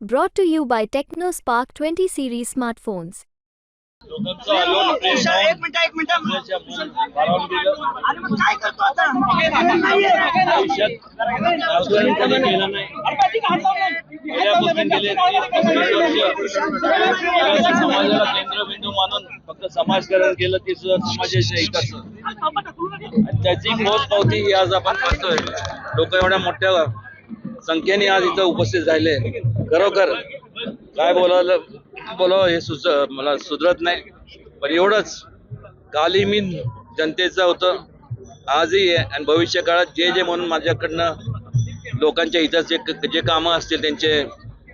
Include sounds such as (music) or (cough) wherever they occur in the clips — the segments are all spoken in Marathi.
Brought to you by TechnoSpark 20 series smartphones. समाजाला केंद्रबिंदू मानून फक्त समाजकारण केलं ते सुद्धा समाजाच्या हिताचं त्याची पोचपावती ही आज आपण करतोय लोक एवढ्या मोठ्या संख्येने आज इथं उपस्थित राहिले. खरोखर. काय बोलावलं बोलावं हे सुच मला सुधरत नाही. पण एवढंच. कालही मी जनतेचं होतं. आजही आहे. आणि भविष्य काळात जे जे म्हणून माझ्याकडनं लोकांच्या हिताचे जे कामं असतील त्यांचे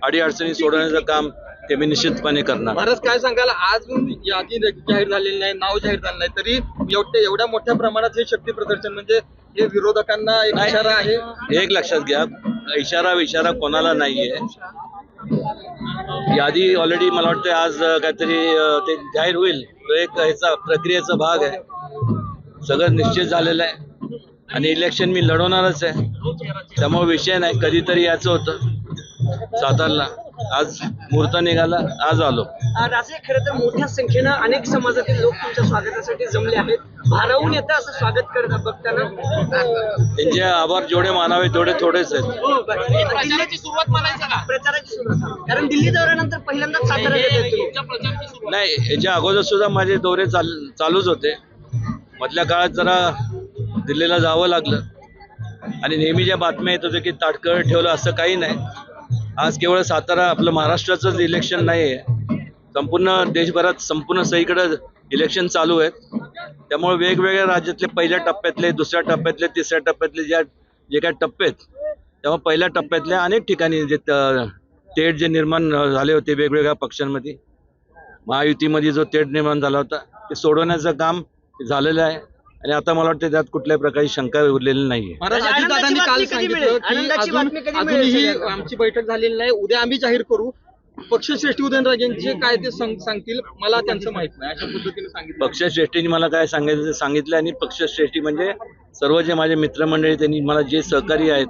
अडीअडचणी सोडवण्याचं काम ते मी निश्चितपणे करणार. महाराज काय सांगाल? आज यादी जाहीर झालेली नाही नाव जाहीर झालं नाही. तरी एवढ्या एवढ्या मोठ्या प्रमाणात हे शक्ती प्रदर्शन म्हणजे हे विरोधकांना एक इशारा आहे. एक लक्षात घ्या. इशारा विशारा कोणाला नाहीये. यादी ऑलरेडी मला वाटतं आज काहीतरी ते जाहीर होईल. तो एक ह्याचा प्रक्रियेचा भाग आहे. सगळं निश्चित झालेलं आहे. आणि इलेक्शन मी लढवणारच आहे. त्यामुळे विषय नाही. कधीतरी याचं होतं. सातारला. आज मुहूर्त निघाला आज आलो. राजे खरं तर मोठ्या संख्येनं अनेक समाजातील लोक तुमच्या स्वागतासाठी जमले आहेत. भारावून येतं असं स्वागत करत बघताना. त्यांचे आभार जेवढे मानावे तेवढे थोडेच आहेत. हो. प्रचाराची सुरुवात म्हणायचं का? प्रचाराची सुरुवात. कारण दिल्ली दौऱ्यानंतर पहिल्यांदाच सातारा येत नाही याच्या अगोदर सुद्धा माझे दौरे चाल चालूच होते. मधल्या काळात जरा दिल्लीला जावं लागलं. आणि नेहमी ज्या बातम्या येत होत्या की ताटकळ ठेवलं असं काही नाही. आज केवळ सातारा आपलं महाराष्ट्राचंच इलेक्शन नाही आहे संपूर्ण देशभरात संपूर्ण सगळीकडं इलेक्शन चालू आहेत. त्यामुळे वेगवेगळ्या राज्यातले पहिल्या टप्प्यातले दुसऱ्या टप्प्यातले तिसऱ्या टप्प्यातले ज्या जे काही टप्पे आहेत तेव्हा पहिल्या टप्प्यातल्या अनेक ठिकाणी जे त- तेढ जे निर्माण झाले होते वेगवेगळ्या पक्षांमध्ये महायुतीमध्ये जो तेढ निर्माण झाला होता ते सोडवण्याचं काम झालेलं आहे. आणि आता मला वाटतं त्यात कुठल्याही प्रकारची शंका उरलेली नाहीये. महाराज आनंदाची अजितदादांनी काल बातमी कधी सांगितलं मिळेल? की आनंदाची अजून बातमी कधी मिळेल अजूनही सगळ्यांना? आमची बैठक झालेली नाही. उद्या आम्ही जाहीर करू. पक्षश्रेष्ठी उदयनराजेंचे काय ते सांग- सांगतील मला त्यांचं माहीत नाही. अशा पद्धतीने सांगितलं. पक्षश्रेष्ठींनी मला काय सांगायचं ते सांगितलं आणि पक्षश्रेष्ठी म्हणजे सर्व जे माझे मित्रमंडळी त्यांनी मला जे सहकारी आहेत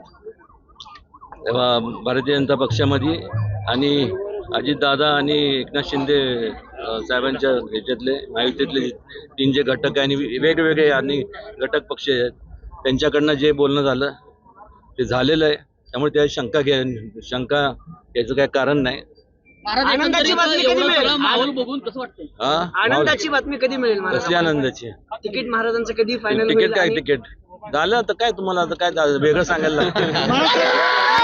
भारतीय जनता पक्षामध्ये आणि अजितदादा आणि एकनाथ शिंदे साहेबांच्या ह्याच्यातले महायुतीतले तीन जे घटक आहे आणि वेगवेगळे आणि घटक पक्ष आहेत त्यांच्याकडनं जे बोलणं झालं ते झालेलं आहे. त्यामुळे त्या शंका घ्या शंका याचं काय कारण नाही. आनंदाची बातमी कधी मिळेल? माहोल बघून कसं वाटतं हा? आनंदाची बातमी कधी मिळेल मला? कसली आनंदाची? तिकीट महाराजांचं कधी फायनल तिकीट काय तिकीट? झालं आता काय तुम्हाला? आता काय? वेगळं सांगायला लागतं. (laughs)